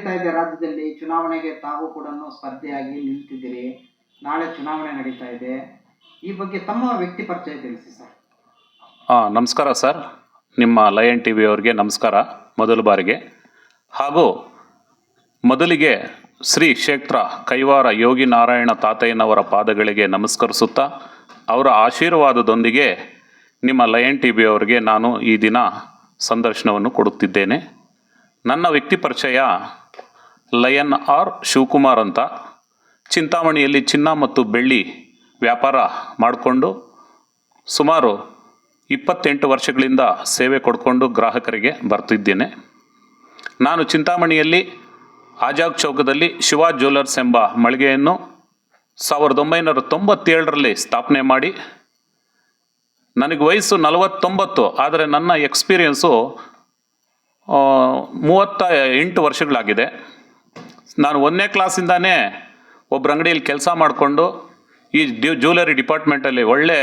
ನಡೀತಾ ಇದೆ ರಾಜ್ಯದಲ್ಲಿ, ಚುನಾವಣೆಗೆ ತಾವು ಕೂಡ ಸ್ಪರ್ಧೆಯಾಗಿ ನಿಲ್ತಿದ್ದೀರಿ ನಾಳೆ ಚುನಾವಣೆ ನಡೀತಾ ಇದೆ. ಈ ಬಗ್ಗೆ ತಮ್ಮ ವ್ಯಕ್ತಿ ಪರಿಚಯ ತಿಳಿಸಿ ಸರ್. ಹಾಂ ನಮಸ್ಕಾರ ಸರ್. ನಿಮ್ಮ ಲಯನ್ ಟಿ ವಿಯವರಿಗೆ ನಮಸ್ಕಾರ ಮೊದಲ ಬಾರಿಗೆ. ಹಾಗೂ ಮೊದಲಿಗೆ ಶ್ರೀ ಕ್ಷೇತ್ರ ಕೈವಾರ ಯೋಗಿ ನಾರಾಯಣ ತಾತಯ್ಯನವರ ಪಾದಗಳಿಗೆ ನಮಸ್ಕರಿಸುತ್ತಾ, ಅವರ ಆಶೀರ್ವಾದದೊಂದಿಗೆ ನಿಮ್ಮ ಲಯನ್ ಟಿ ವಿಯವರಿಗೆ ನಾನು ಈ ದಿನ ಸಂದರ್ಶನವನ್ನು ಕೊಡುತ್ತಿದ್ದೇನೆ. ನನ್ನ ವ್ಯಕ್ತಿ ಪರಿಚಯ ಲಯನ್ ಆರ್ ಶಿವಕುಮಾರ್ ಅಂತ ಚಿಂತಾಮಣಿಯಲ್ಲಿ ಚಿನ್ನ ಮತ್ತು ಬೆಳ್ಳಿ ವ್ಯಾಪಾರ ಮಾಡಿಕೊಂಡು ಸುಮಾರು ಇಪ್ಪತ್ತೆಂಟು ವರ್ಷಗಳಿಂದ ಸೇವೆ ಕೊಡ್ಕೊಂಡು ಗ್ರಾಹಕರಿಗೆ ಬರ್ತಿದ್ದೇನೆ. ನಾನು ಚಿಂತಾಮಣಿಯಲ್ಲಿ ಆಜಾಗ್ ಚೌಕದಲ್ಲಿ ಶಿವ ಜ್ಯುವೆಲರ್ಸ್ ಎಂಬ ಮಳಿಗೆಯನ್ನು ಸಾವಿರದ ಒಂಬೈನೂರ ತೊಂಬತ್ತೇಳರಲ್ಲಿ ಸ್ಥಾಪನೆ ಮಾಡಿ, ನನಗೆ ವಯಸ್ಸು ನಲವತ್ತೊಂಬತ್ತು, ಆದರೆ ನನ್ನ ಎಕ್ಸ್ಪೀರಿಯನ್ಸು ಮೂವತ್ತ ಎಂಟು ವರ್ಷಗಳಾಗಿದೆ. ನಾನು ಒಂದನೇ ಕ್ಲಾಸಿಂದಾನೇ ಒಬ್ಬರ ಅಂಗಡಿಯಲ್ಲಿ ಕೆಲಸ ಮಾಡಿಕೊಂಡು ಈ ಡ್ಯೂ ಜ್ಯುವೆಲರಿ ಡಿಪಾರ್ಟ್ಮೆಂಟಲ್ಲಿ ಒಳ್ಳೆ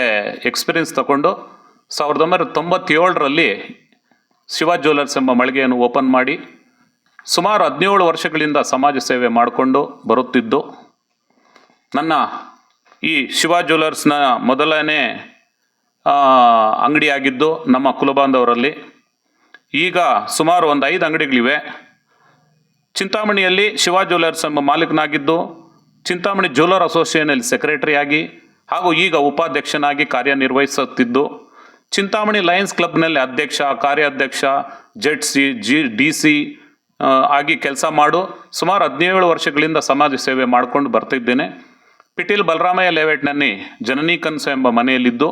ಎಕ್ಸ್ಪೀರಿಯನ್ಸ್ ತಗೊಂಡು ಸಾವಿರದ ಒಂಬೈನೂರ ತೊಂಬತ್ತೇಳರಲ್ಲಿ ಶಿವ ಜ್ಯುವೆಲರ್ಸ್ ಎಂಬ ಮಳಿಗೆಯನ್ನು ಓಪನ್ ಮಾಡಿ ಸುಮಾರು ಹದಿನೇಳು ವರ್ಷಗಳಿಂದ ಸಮಾಜ ಸೇವೆ ಮಾಡಿಕೊಂಡು ಬರುತ್ತಿದ್ದು, ನನ್ನ ಈ ಶಿವ ಜ್ಯುವೆಲರ್ಸ್ನ ಮೊದಲನೇ ಅಂಗಡಿಯಾಗಿದ್ದು ನಮ್ಮ ಕುಲಬಾಂಧವರಲ್ಲಿ. ಈಗ ಸುಮಾರು ಒಂದು ಐದು ಅಂಗಡಿಗಳಿವೆ. ಚಿಂತಾಮಣಿಯಲ್ಲಿ ಶಿವ ಜ್ಯುವೆಲರ್ಸ್ ಎಂಬ ಮಾಲೀಕನಾಗಿದ್ದು, ಚಿಂತಾಮಣಿ ಜ್ಯುವೆಲರ್ ಅಸೋಸಿಯೇಷನಲ್ಲಿ ಸೆಕ್ರೆಟರಿಯಾಗಿ ಹಾಗೂ ಈಗ ಉಪಾಧ್ಯಕ್ಷನಾಗಿ ಕಾರ್ಯನಿರ್ವಹಿಸುತ್ತಿದ್ದು, ಚಿಂತಾಮಣಿ ಲಯನ್ಸ್ ಕ್ಲಬ್ನಲ್ಲಿ ಅಧ್ಯಕ್ಷ, ಕಾರ್ಯಾಧ್ಯಕ್ಷ Z C G D C ಆಗಿ ಕೆಲಸ ಮಾಡು, ಸುಮಾರು ಹದಿನೇಳು ವರ್ಷಗಳಿಂದ ಸಮಾಜ ಸೇವೆ ಮಾಡಿಕೊಂಡು ಬರ್ತಿದ್ದೇನೆ. ಪಿಟೀಲ್ ಬಲರಾಮಯ್ಯ ಲೇವೇಟ್ನಲ್ಲಿ ಜನನಿ ಕನಸು ಎಂಬ ಮನೆಯಲ್ಲಿದ್ದು,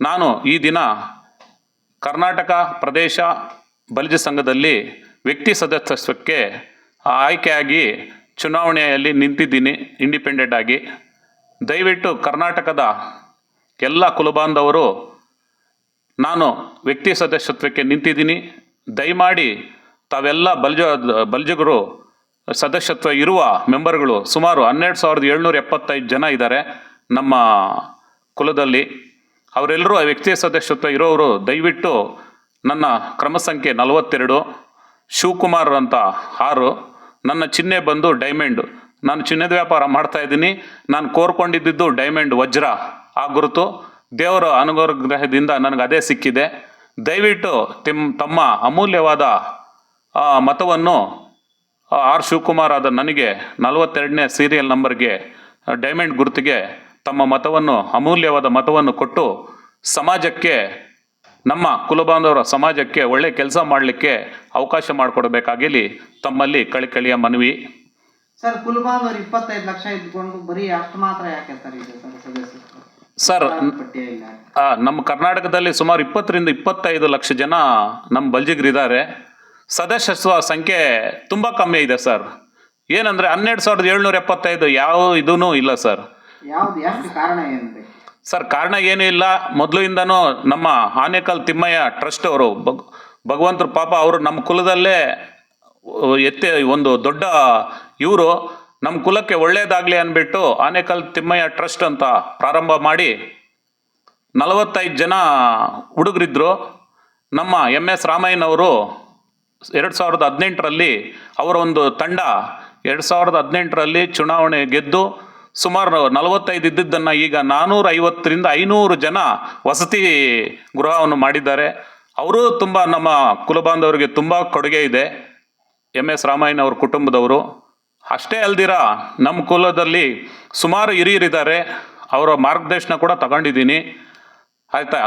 ನಾನು ಈ ದಿನ ಕರ್ನಾಟಕ ಪ್ರದೇಶ ಬಲಿಜ ಸಂಘದಲ್ಲಿ ವ್ಯಕ್ತಿ ಸದಸ್ಯತ್ವಕ್ಕೆ ಆಯ್ಕೆಯಾಗಿ ಚುನಾವಣೆಯಲ್ಲಿ ನಿಂತಿದ್ದೀನಿ ಇಂಡಿಪೆಂಡೆಂಟ್ ಆಗಿ. ದಯವಿಟ್ಟು ಕರ್ನಾಟಕದ ಎಲ್ಲ ಕುಲಬಾಂಧವರು, ನಾನು ವ್ಯಕ್ತಿ ಸದಸ್ಯತ್ವಕ್ಕೆ ನಿಂತಿದ್ದೀನಿ. ದಯಮಾಡಿ ತಾವೆಲ್ಲ ಬಲ್ಜ, ಬಲ್ಜಗರು ಸದಸ್ಯತ್ವ ಇರುವ ಮೆಂಬರ್ಗಳು, ಸುಮಾರು ಹನ್ನೆರಡು ಸಾವಿರದ ಏಳ್ನೂರ ಎಪ್ಪತ್ತೈದು ಜನ ಇದ್ದಾರೆ ನಮ್ಮ ಕುಲದಲ್ಲಿ. ಅವರೆಲ್ಲರೂ ವ್ಯಕ್ತಿ ಸದಸ್ಯತ್ವ ಇರೋರು ದಯವಿಟ್ಟು ನನ್ನ ಕ್ರಮ ಸಂಖ್ಯೆ ನಲವತ್ತೆರಡು, ಶಿವಕುಮಾರ್ ಅಂತ ಆರು. ನನ್ನ ಚಿಹ್ನೆ ಬಂದು ಡೈಮಂಡ್. ನಾನು ಚಿನ್ನದ ವ್ಯಾಪಾರ ಮಾಡ್ತಾ ಇದ್ದೀನಿ. ನಾನು ಕೋರ್ಕೊಂಡಿದ್ದು ಡೈಮಂಡ್ ವಜ್ರ. ಆ ಗುರುತು, ದೇವರ ಅನುಗ್ರಹದಿಂದ ನನಗೆ ಅದೇ ಸಿಕ್ಕಿದೆ. ದಯವಿಟ್ಟು ತಿಮ್, ತಮ್ಮ ಅಮೂಲ್ಯವಾದ ಮತವನ್ನು ಆರ್ ಶಿವಕುಮಾರ್ ಆದ ನನಗೆ ನಲವತ್ತೆರಡನೇ ಸೀರಿಯಲ್ ನಂಬರ್ಗೆ ಡೈಮಂಡ್ ಗುರುತಿಗೆ ತಮ್ಮ ಮತವನ್ನು, ಅಮೂಲ್ಯವಾದ ಮತವನ್ನು ಕೊಟ್ಟು ಸಮಾಜಕ್ಕೆ ನಮ್ಮ ಕುಲಬಾಂಧವರ ಸಮಾಜಕ್ಕೆ ಒಳ್ಳೆ ಕೆಲಸ ಮಾಡಲಿಕ್ಕೆ ಅವಕಾಶ ಮಾಡಿಕೊಡಬೇಕಾಗಿಲಿ ತಮ್ಮಲ್ಲಿ ಕಳಿಕಳಿಯ ಮನವಿ. ಸರ್ ಕುಲಬಾಂಧವರು ಇಪ್ಪತ್ತೈದು ಲಕ್ಷ ಇದ್ಕೊಂಡು ಬರೀ ಅಷ್ಟು ಮಾತ್ರ ಯಾಕೆ ಸರ್ ಇದೆ ಸರ್ ನಮ್ಮ ಕರ್ನಾಟಕದಲ್ಲಿ ಸುಮಾರು ಇಪ್ಪತ್ತರಿಂದ ಇಪ್ಪತ್ತೈದು ಲಕ್ಷ ಜನ ನಮ್ಮ ಬಲ್ಜಿಗರಿದ್ದಾರೆ ಸದಸ್ಯತ್ವ ಸಂಖ್ಯೆ ತುಂಬ ಕಮ್ಮಿ ಇದೆ ಸರ್. ಏನಂದರೆ ಹನ್ನೆರಡು ಸಾವಿರದ ಏಳ್ನೂರ ಎಪ್ಪತ್ತೈದು ಯಾವ ಇದೂ ಇಲ್ಲ ಸರ್. ಯಾವ್ದು ಯಾಕೆ ಕಾರಣ ಏನಿದೆ ಸರ್, ಕಾರಣ ಏನೂ ಇಲ್ಲ. ಮೊದಲಿಂದನೂ ನಮ್ಮ ಆನೇಕಲ್ ತಿಮ್ಮಯ್ಯ ಟ್ರಸ್ಟ್ ಅವರು, ಭಗ್, ಭಗವಂತರು ಪಾಪ ಅವರು ನಮ್ಮ ಕುಲದಲ್ಲೇ ಎತ್ತೆ, ಒಂದು ದೊಡ್ಡ ಇವರು. ನಮ್ಮ ಕುಲಕ್ಕೆ ಒಳ್ಳೆಯದಾಗಲಿ ಅಂದ್ಬಿಟ್ಟು ಆನೇಕಲ್ ತಿಮ್ಮಯ್ಯ ಟ್ರಸ್ಟ್ ಅಂತ ಪ್ರಾರಂಭ ಮಾಡಿ ನಲವತ್ತೈದು ಜನ ಹುಡುಗರಿದ್ದರು ನಮ್ಮ ಎಂ ಎಸ್ ರಾಮಯ್ಯನವರು ಎರಡು ಸಾವಿರದ ಹದಿನೆಂಟರಲ್ಲಿ ಅವರ ಒಂದು ತಂಡ, ಎರಡು ಸಾವಿರದ ಹದಿನೆಂಟರಲ್ಲಿ ಚುನಾವಣೆ ಗೆದ್ದು ಸುಮಾರು ನಲವತ್ತೈದು ಇದ್ದಿದ್ದನ್ನು ಈಗ ನಾನ್ನೂರ ಐವತ್ತರಿಂದ ಐನೂರು ಜನ ವಸತಿ ಗೃಹವನ್ನು ಮಾಡಿದ್ದಾರೆ. ಅವರು ತುಂಬ ನಮ್ಮ ಕುಲಬಾಂಧವರಿಗೆ ತುಂಬ ಕೊಡುಗೆ ಇದೆ. ಎಂ ಎಸ್ ರಾಮಯ್ಯನವ್ರ ಕುಟುಂಬದವರು. ಅಷ್ಟೇ ಅಲ್ದಿರ ನಮ್ಮ ಕುಲದಲ್ಲಿ ಸುಮಾರು ಹಿರಿಯರಿದ್ದಾರೆ. ಅವರ ಮಾರ್ಗದರ್ಶನ ಕೂಡ ತಗೊಂಡಿದ್ದೀನಿ. ಆಯಿತಾ?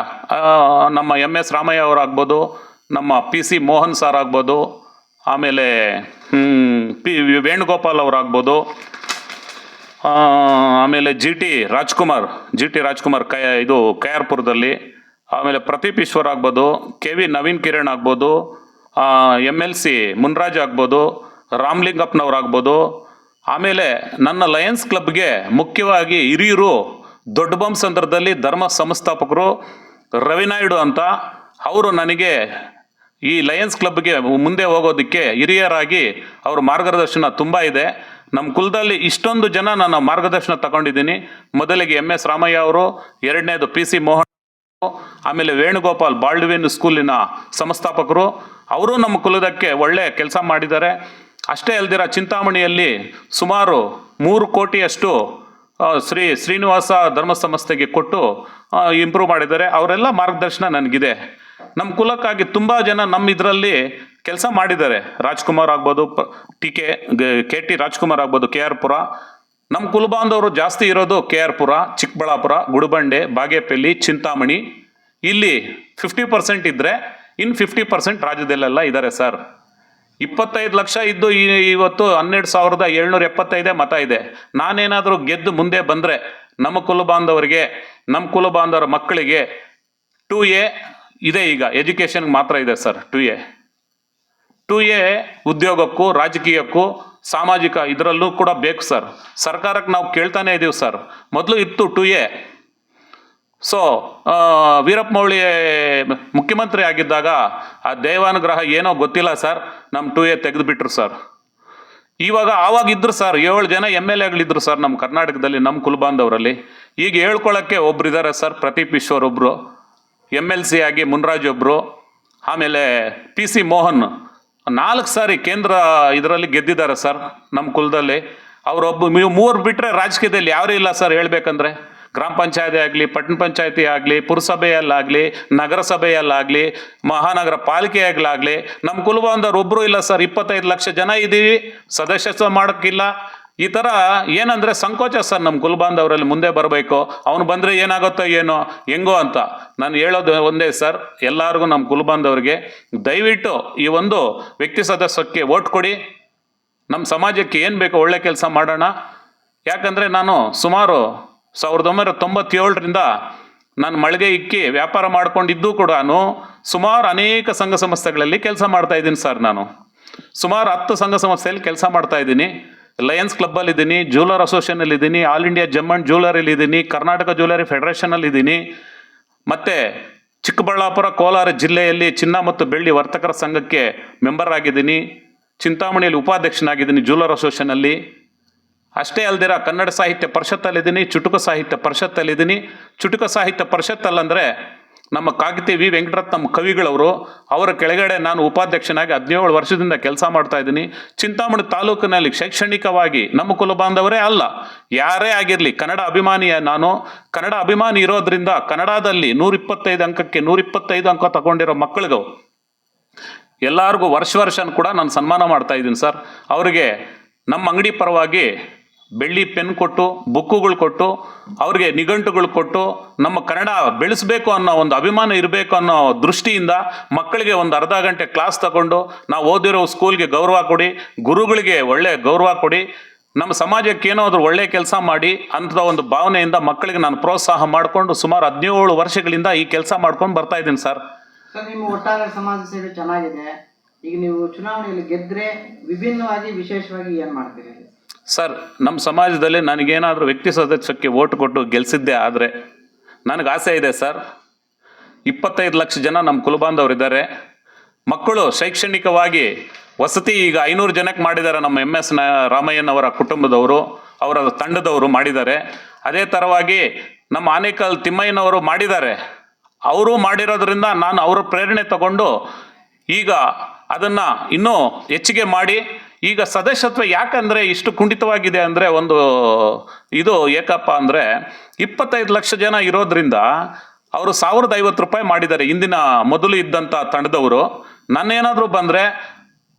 ನಮ್ಮ ಎಂ ಎಸ್ ರಾಮಯ್ಯ ಅವರಾಗ್ಬೋದು ನಮ್ಮ ಪಿ ಸಿ ಮೋಹನ್ ಸರ್ ಆಗ್ಬೋದು, ಆಮೇಲೆ ಪಿ ವೇಣುಗೋಪಾಲ್ ಅವರಾಗ್ಬೋದು ಆಮೇಲೆ G T Rajkumar G T Rajkumar ಕೈ, ಇದು ಕೆ ಆರ್ ಪುರದಲ್ಲಿ ಆಮೇಲೆ ಪ್ರದೀಪ್ ಈಶ್ವರ್ ಆಗ್ಬೋದು, ಕೆ ವಿ ನವೀನ್ ಕಿರಣ್ ಆಗ್ಬೋದು ಎಂ ಎಲ್ ಸಿ ಮುನ್ರಾಜ್ ಆಗ್ಬೋದು, ರಾಮ್ಲಿಂಗಪ್ಪನವ್ರು ಆಗ್ಬೋದು. ಆಮೇಲೆ ನನ್ನ ಲಯನ್ಸ್ ಕ್ಲಬ್ಗೆ ಮುಖ್ಯವಾಗಿ ಹಿರಿಯರು ದೊಡ್ಡ ಸಂದರ್ಭದಲ್ಲಿ ಧರ್ಮ ಸಂಸ್ಥಾಪಕರು ರವಿನಾಯ್ಡು ಅಂತ ಅವರು ನನಗೆ ಈ ಲಯನ್ಸ್ ಕ್ಲಬ್ಗೆ ಮುಂದೆ ಹೋಗೋದಕ್ಕೆ ಹಿರಿಯರಾಗಿ ಅವ್ರ ಮಾರ್ಗದರ್ಶನ ತುಂಬ ಇದೆ. ನಮ್ಮ ಕುಲದಲ್ಲಿ ಇಷ್ಟೊಂದು ಜನ ನಾನು ಮಾರ್ಗದರ್ಶನ ತಗೊಂಡಿದ್ದೀನಿ. ಮೊದಲಿಗೆ ಎಂ ಎಸ್ ರಾಮಯ್ಯ ಅವರು, ಎರಡನೇದು ಪಿ ಸಿ ಮೋಹನ್ ಆಮೇಲೆ ವೇಣುಗೋಪಾಲ್ ಬಾಳ್ವಿನ್ ಸ್ಕೂಲಿನ ಸಂಸ್ಥಾಪಕರು. ಅವರು ನಮ್ಮ ಕುಲದಕ್ಕೆ ಒಳ್ಳೆ ಕೆಲಸ ಮಾಡಿದ್ದಾರೆ. ಅಷ್ಟೇ ಅಲ್ದಿರ ಚಿಂತಾಮಣಿಯಲ್ಲಿ ಸುಮಾರು ಮೂರು ಕೋಟಿಯಷ್ಟು ಶ್ರೀ ಶ್ರೀನಿವಾಸ ಧರ್ಮ ಸಂಸ್ಥೆಗೆ ಕೊಟ್ಟು ಇಂಪ್ರೂವ್ ಮಾಡಿದ್ದಾರೆ. ಅವರೆಲ್ಲ ಮಾರ್ಗದರ್ಶನ ನನಗಿದೆ. ನಮ್ಮ ಕುಲಕ್ಕಾಗಿ ತುಂಬ ಜನ ನಮ್ಮ ಇದರಲ್ಲಿ ಕೆಲಸ ಮಾಡಿದ್ದಾರೆ. ರಾಜ್ಕುಮಾರ್ ಆಗ್ಬೋದು T K K T Rajkumar ಆಗ್ಬೋದು, ಕೆ ಆರ್ ಪುರ. ನಮ್ಮ ಕುಲಬಾಂಧವರು ಜಾಸ್ತಿ ಇರೋದು ಕೆ ಆರ್ ಪುರ, ಚಿಕ್ಕಬಳ್ಳಾಪುರ, ಗುಡುಬಂಡೆ, ಬಾಗೇಪಲ್ಲಿ, ಚಿಂತಾಮಣಿ. ಇಲ್ಲಿ ಫಿಫ್ಟಿ ಪರ್ಸೆಂಟ್ ಇದ್ದರೆ ಇನ್ನು ಫಿಫ್ಟಿ ಪರ್ಸೆಂಟ್ ರಾಜ್ಯದಲ್ಲೆಲ್ಲ ಇದ್ದಾರೆ ಸರ್. ಇಪ್ಪತ್ತೈದು ಲಕ್ಷ ಇದ್ದು ಈ, ಇವತ್ತು ಹನ್ನೆರಡು ಸಾವಿರದ ಏಳ್ನೂರ ಎಪ್ಪತ್ತೈದೇ ಮತ ಇದೆ. ನಾನೇನಾದರೂ ಗೆದ್ದು ಮುಂದೆ ಬಂದರೆ ನಮ್ಮ ಕುಲಬಾಂಧವರಿಗೆ ನಮ್ಮ ಕುಲಬಾಂಧವರ ಮಕ್ಕಳಿಗೆ ಟು ಎ ಇದೆ ಈಗ ಎಜುಕೇಷನ್ಗೆ ಮಾತ್ರ ಇದೆ sir two A two A ಉದ್ಯೋಗಕ್ಕೂ, ರಾಜಕೀಯಕ್ಕೂ, ಸಾಮಾಜಿಕ ಇದರಲ್ಲೂ ಕೂಡ ಬೇಕು ಸರ್. ಸರ್ಕಾರಕ್ಕೆ ನಾವು ಕೇಳ್ತಾನೆ ಇದ್ದೀವಿ ಸರ್. ಮೊದಲು ಇತ್ತು to A so Veerappa Moily ಮುಖ್ಯಮಂತ್ರಿ ಆಗಿದ್ದಾಗ ಆ ದೇವಾನುಗ್ರಹ ಏನೋ ಗೊತ್ತಿಲ್ಲ ಸರ್. ನಮ್ಮ ಟು ಎ ತೆಗೆದುಬಿಟ್ರು ಸರ್. ಇವಾಗ ಆವಾಗ ಇದ್ರು ಸರ್, ಏಳು ಜನ ಎಂ ಎಲ್ ಎಗಳಿದ್ರು ಸರ್ ನಮ್ಮ ಕರ್ನಾಟಕದಲ್ಲಿ ನಮ್ಮ ಕುಲ್ಬಾಂಧವರಲ್ಲಿ. ಈಗ ಹೇಳ್ಕೊಳ್ಳೋಕ್ಕೆ ಒಬ್ರು ಇದ್ದಾರೆ ಸರ್, ಪ್ರತೀಪ್ ಈಶ್ವರ್ ಒಬ್ಬರು ಎಂ ಎಲ್ ಸಿ ಆಗಿ ಮುನ್ರಾಜ್ ಒಬ್ಬರು ಆಮೇಲೆ ಪಿ ಸಿ ಮೋಹನ್. ನಾಲ್ಕು ಸಾರಿ ಕೇಂದ್ರ ಇದರಲ್ಲಿ ಗೆದ್ದಿದ್ದಾರೆ ಸರ್ ನಮ್ಮ ಕುಲದಲ್ಲಿ. ಅವರೊಬ್ಬ ನೀವು ಮೂರು ಬಿಟ್ಟರೆ ರಾಜಕೀಯದಲ್ಲಿ ಯಾರೂ ಇಲ್ಲ ಸರ್ ಹೇಳಬೇಕಂದ್ರೆ. ಗ್ರಾಮ ಪಂಚಾಯತಿ ಆಗಲಿ, ಪಟ್ಟಣ ಪಂಚಾಯತಿ ಆಗಲಿ, ಪುರಸಭೆಯಲ್ಲಾಗಲಿ, ನಗರಸಭೆಯಲ್ಲಾಗಲಿ, ಮಹಾನಗರ ಪಾಲಿಕೆಯಾಗಲಾಗಲಿ ನಮ್ಮ ಕುಲಬಾಂಧವ್ರು ಒಬ್ಬರು ಇಲ್ಲ ಸರ್. ಇಪ್ಪತ್ತೈದು ಲಕ್ಷ ಜನ ಇದ್ದೀವಿ ಸದಸ್ಯತ್ವ ಮಾಡೋಕ್ಕಿಲ್ಲ. ಈ ಥರ ಏನಂದರೆ ಸಂಕೋಚ ಸರ್ ನಮ್ಮ ಕುಲ್ಬಾಂಧವರಲ್ಲಿ ಮುಂದೆ ಬರಬೇಕು. ಅವನು ಬಂದರೆ ಏನಾಗುತ್ತೋ ಏನೋ, ಹೆಂಗೋ ಅಂತ. ನಾನು ಹೇಳೋದು ಒಂದೇ ಸರ್, ಎಲ್ಲರಿಗೂ ನಮ್ಮ ಕುಲ್ಬಾಂಧವರಿಗೆ ದಯವಿಟ್ಟು ಈ ಒಂದು ವ್ಯಕ್ತಿ ಸದಸ್ಯಕ್ಕೆ ಓಟ್ ಕೊಡಿ. ನಮ್ಮ ಸಮಾಜಕ್ಕೆ ಏನು ಬೇಕೋ ಒಳ್ಳೆ ಕೆಲಸ ಮಾಡೋಣ. ಯಾಕಂದರೆ ನಾನು ಸುಮಾರು ಸಾವಿರದ ಒಂಬೈನೂರ ತೊಂಬತ್ತೇಳರಿಂದ ನಾನು ಮಳಿಗೆ ಇಕ್ಕಿ ವ್ಯಾಪಾರ ಮಾಡಿಕೊಂಡಿದ್ದು ಕೂಡ ಸುಮಾರು ಅನೇಕ ಸಂಘ ಸಂಸ್ಥೆಗಳಲ್ಲಿ ಕೆಲಸ ಮಾಡ್ತಾ ಇದ್ದೀನಿ ಸರ್ ನಾನು. ಸುಮಾರು ಹತ್ತು ಸಂಘ ಸಂಸ್ಥೆಯಲ್ಲಿ ಕೆಲಸ ಮಾಡ್ತಾ ಇದ್ದೀನಿ. ಲಯನ್ಸ್ ಕ್ಲಬ್ಬಲ್ಲಿ ಇದ್ದೀನಿ ಜ್ಯೂಲರ್ ಅಸೋಸಿಯೇಷನಲ್ಲಿ ಇದ್ದೀನಿ ಆಲ್ ಇಂಡಿಯಾ ಜಮ್ ಅಂಡ್ ಜ್ಯೂಲರಿಲಿ ಇದ್ದೀನಿ ಕರ್ನಾಟಕ ಜ್ಯುವೆಲರಿ ಫೆಡರೇಷನಲ್ಲಿ ಇದ್ದೀನಿ ಮತ್ತು ಚಿಕ್ಕಬಳ್ಳಾಪುರ ಕೋಲಾರ ಜಿಲ್ಲೆಯಲ್ಲಿ ಚಿನ್ನ ಮತ್ತು ಬೆಳ್ಳಿ ವರ್ತಕರ ಸಂಘಕ್ಕೆ ಮೆಂಬರ್ ಆಗಿದ್ದೀನಿ. ಚಿಂತಾಮಣಿಯಲ್ಲಿ ಉಪಾಧ್ಯಕ್ಷನಾಗಿದ್ದೀನಿ ಜ್ಯೂಲರ್ ಅಸೋಸಿಯೇಷನಲ್ಲಿ ಅಷ್ಟೇ ಅಲ್ದಿರ ಕನ್ನಡ ಸಾಹಿತ್ಯ ಪರಿಷತ್ತಲ್ಲಿದ್ದೀನಿ, ಚುಟುಕು ಸಾಹಿತ್ಯ ಪರಿಷತ್ತಲ್ಲಿದ್ದೀನಿ. ಚುಟುಕು ಸಾಹಿತ್ಯ ಪರಿಷತ್ತಲ್ಲಂದರೆ ನಮ್ಮ ಕಾಗಿತಿ ವಿ ವೆಂಕಟರತ್ನಂ ಕವಿಗಳವರು, ಅವರ ಕೆಳಗಡೆ ನಾನು ಉಪಾಧ್ಯಕ್ಷನಾಗಿ ಹದಿನೇಳು ವರ್ಷದಿಂದ ಕೆಲಸ ಮಾಡ್ತಾ ಇದ್ದೀನಿ. ಚಿಂತಾಮಣಿ ತಾಲೂಕಿನಲ್ಲಿ ಶೈಕ್ಷಣಿಕವಾಗಿ ನಮ್ಮ ಕುಲಬಾಂಧವರೇ ಅಲ್ಲ, ಯಾರೇ ಆಗಿರಲಿ, ಕನ್ನಡ ಅಭಿಮಾನಿಯ ನಾನು. ಕನ್ನಡ ಅಭಿಮಾನಿ ಇರೋದ್ರಿಂದ ಕನ್ನಡದಲ್ಲಿ ನೂರಿಪ್ಪತ್ತೈದು ಅಂಕಕ್ಕೆ ನೂರಿಪ್ಪತ್ತೈದು ಅಂಕ ತಗೊಂಡಿರೋ ಮಕ್ಕಳಿಗೂ ಎಲ್ಲರಿಗೂ ವರ್ಷ ವರ್ಷ ಕೂಡ ನಾನು ಸನ್ಮಾನ ಮಾಡ್ತಾ ಇದ್ದೀನಿ ಸರ್. ಅವರಿಗೆ ನಮ್ಮ ಅಂಗಡಿ ಪರವಾಗಿ ಬೆಳ್ಳಿ ಪೆನ್ ಕೊಟ್ಟು, ಬುಕ್ಕುಗಳು ಕೊಟ್ಟು, ಅವ್ರಿಗೆ ನಿಘಂಟುಗಳು ಕೊಟ್ಟು, ನಮ್ಮ ಕನ್ನಡ ಬೆಳೆಸಬೇಕು ಅನ್ನೋ ಒಂದು ಅಭಿಮಾನ ಇರಬೇಕು ಅನ್ನೋ ದೃಷ್ಟಿಯಿಂದ ಮಕ್ಕಳಿಗೆ ಒಂದು ಅರ್ಧ ಗಂಟೆ ಕ್ಲಾಸ್ ತಗೊಂಡು, ನಾವು ಓದಿರೋ ಸ್ಕೂಲ್ಗೆ ಗೌರವ ಕೊಡಿ, ಗುರುಗಳಿಗೆ ಒಳ್ಳೆ ಗೌರವ ಕೊಡಿ, ನಮ್ಮ ಸಮಾಜಕ್ಕೆ ಏನಾದರೂ ಒಳ್ಳೆ ಕೆಲಸ ಮಾಡಿ ಅಂತ ಒಂದು ಭಾವನೆಯಿಂದ ಮಕ್ಕಳಿಗೆ ನಾನು ಪ್ರೋತ್ಸಾಹ ಮಾಡಿಕೊಂಡು ಸುಮಾರು ಹದಿನೇಳು ವರ್ಷಗಳಿಂದ ಈ ಕೆಲಸ ಮಾಡ್ಕೊಂಡು ಬರ್ತಾ ಇದ್ದೀನಿ ಸರ್. ಒಟ್ಟಾರೆ ಸಮಾಜ ಸೇವೆ ಚೆನ್ನಾಗಿದೆ. ಈಗ ನೀವು ಚುನಾವಣೆಯಲ್ಲಿ ಗೆದ್ರೆ ವಿಭಿನ್ನವಾಗಿ, ವಿಶೇಷವಾಗಿ ಏನ್ ಮಾಡ್ತೀರಿ? ಸರ್, ನಮ್ಮ ಸಮಾಜದಲ್ಲಿ ನನಗೇನಾದರೂ ವ್ಯಕ್ತಿ ಸದಸ್ಯಕ್ಕೆ ಓಟ್ ಕೊಟ್ಟು ಗೆಲ್ಸಿದ್ದೆ ಆದರೆ ನನಗೆ ಆಸೆ ಇದೆ ಸರ್. ಇಪ್ಪತ್ತೈದು ಲಕ್ಷ ಜನ ನಮ್ಮ ಕುಲಬಾಂಧವರಿದ್ದಾರೆ ಮಕ್ಕಳು ಶೈಕ್ಷಣಿಕವಾಗಿ ವಸತಿ ಈಗ ಐನೂರು ಜನಕ್ಕೆ ಮಾಡಿದ್ದಾರೆ ನಮ್ಮ ಎಂ ಎಸ್ ರಾಮಯ್ಯನವರ ಕುಟುಂಬದವರು, ಅವರ ತಂಡದವರು ಮಾಡಿದ್ದಾರೆ. ಅದೇ ಥರವಾಗಿ ನಮ್ಮ ಆನೇಕಲ್ ತಿಮ್ಮಯ್ಯನವರು ಮಾಡಿದ್ದಾರೆ. ಅವರು ಮಾಡಿರೋದ್ರಿಂದ ನಾನು ಅವರ ಪ್ರೇರಣೆ ತಗೊಂಡು ಈಗ ಅದನ್ನು ಇನ್ನೂ ಹೆಚ್ಚಿಗೆ ಮಾಡಿ ಈಗ ಸದಸ್ಯತ್ವ ಯಾಕಂದರೆ ಇಷ್ಟು ಕುಂಠಿತವಾಗಿದೆ ಅಂದರೆ ಒಂದು ಇದು ಏಕಪ್ಪ ಅಂದರೆ ಇಪ್ಪತ್ತೈದು ಲಕ್ಷ ಜನ ಇರೋದ್ರಿಂದ ಅವರು ಸಾವಿರದ ಐವತ್ತು ರೂಪಾಯಿ ಮಾಡಿದ್ದಾರೆ ಇಂದಿನ ಮೊದಲು ಇದ್ದಂಥ ತಂಡದವರು. ನನ್ನೇನಾದರೂ ಬಂದರೆ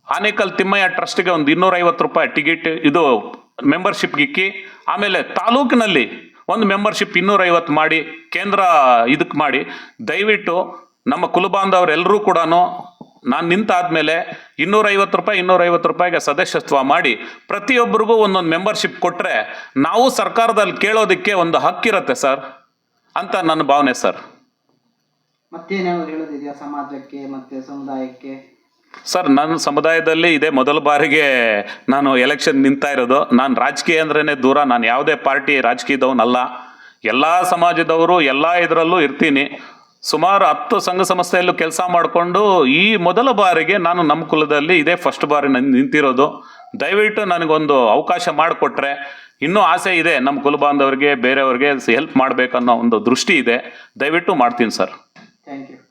ಆನೇಕಲ್ ತಿಮ್ಮಯ್ಯ ಟ್ರಸ್ಟ್ಗೆ ಒಂದು ಇನ್ನೂರೈವತ್ತು ರೂಪಾಯಿ ಟಿಕೆಟ್, ಇದು ಮೆಂಬರ್ಶಿಪ್ ಇಕ್ಕಿ, ಆಮೇಲೆ ತಾಲೂಕಿನಲ್ಲಿ ಒಂದು ಮೆಂಬರ್ಶಿಪ್ ಇನ್ನೂರೈವತ್ತು ಮಾಡಿ, ಕೇಂದ್ರ ಇದಕ್ಕೆ ಮಾಡಿ, ದಯವಿಟ್ಟು ನಮ್ಮ ಕುಲಬಾಂಧವರೆಲ್ಲರೂ ಕೂಡ ನಾನು ನಿಂತಾದ್ಮೇಲೆ ಇನ್ನೂರೈವತ್ತು ರೂಪಾಯಿ ಇನ್ನೂರೈವತ್ತು ರೂಪಾಯಿಗೆ ಸದಸ್ಯತ್ವ ಮಾಡಿ ಪ್ರತಿಯೊಬ್ಬರಿಗೂ ಒಂದೊಂದು ಮೆಂಬರ್ಶಿಪ್ ಕೊಟ್ಟರೆ ನಾವು ಸರ್ಕಾರದಲ್ಲಿ ಕೇಳೋದಕ್ಕೆ ಒಂದು ಹಕ್ಕಿರುತ್ತೆ ಸರ್ ಅಂತ ನನ್ನ ಭಾವನೆ ಸರ್. ಮತ್ತೇನಾದ್ರು ಸಮಾಜಕ್ಕೆ ಮತ್ತೆ ಸಮುದಾಯಕ್ಕೆ? ಸರ್ ನನ್ನ ಸಮುದಾಯದಲ್ಲಿ ಇದೇ ಮೊದಲ ಬಾರಿಗೆ ನಾನು ಎಲೆಕ್ಷನ್ ನಿಂತಾ ಇರೋದು. ನಾನು ರಾಜಕೀಯ ಅಂದ್ರೇ ದೂರ ನಾನು ಯಾವುದೇ ಪಾರ್ಟಿ ರಾಜಕೀಯದವನಲ್ಲ. ಎಲ್ಲ ಸಮಾಜದವರು ಎಲ್ಲ ಇದರಲ್ಲೂ ಇರ್ತೀನಿ. ಸುಮಾರು ಹತ್ತು ಸಂಘ ಸಂಸ್ಥೆಯಲ್ಲೂ ಕೆಲಸ ಮಾಡಿಕೊಂಡು ಈ ಮೊದಲ ಬಾರಿಗೆ ನಾನು ನಮ್ಮ ಕುಲದಲ್ಲಿ ಇದೇ ಫಸ್ಟ್ ಬಾರಿ ನಾನು ನಿಂತಿರೋದು. ದಯವಿಟ್ಟು ನನಗೊಂದು ಅವಕಾಶ ಮಾಡಿಕೊಟ್ರೆ ಇನ್ನೂ ಆಸೆ ಇದೆ. ನಮ್ಮ ಕುಲ ಬಾಂಧವರಿಗೆ, ಬೇರೆಯವ್ರಿಗೆ ಹೆಲ್ಪ್ ಮಾಡಬೇಕನ್ನೋ ಒಂದು ದೃಷ್ಟಿ ಇದೆ. ದಯವಿಟ್ಟು ಮಾಡ್ತೀನಿ ಸರ್. Thank you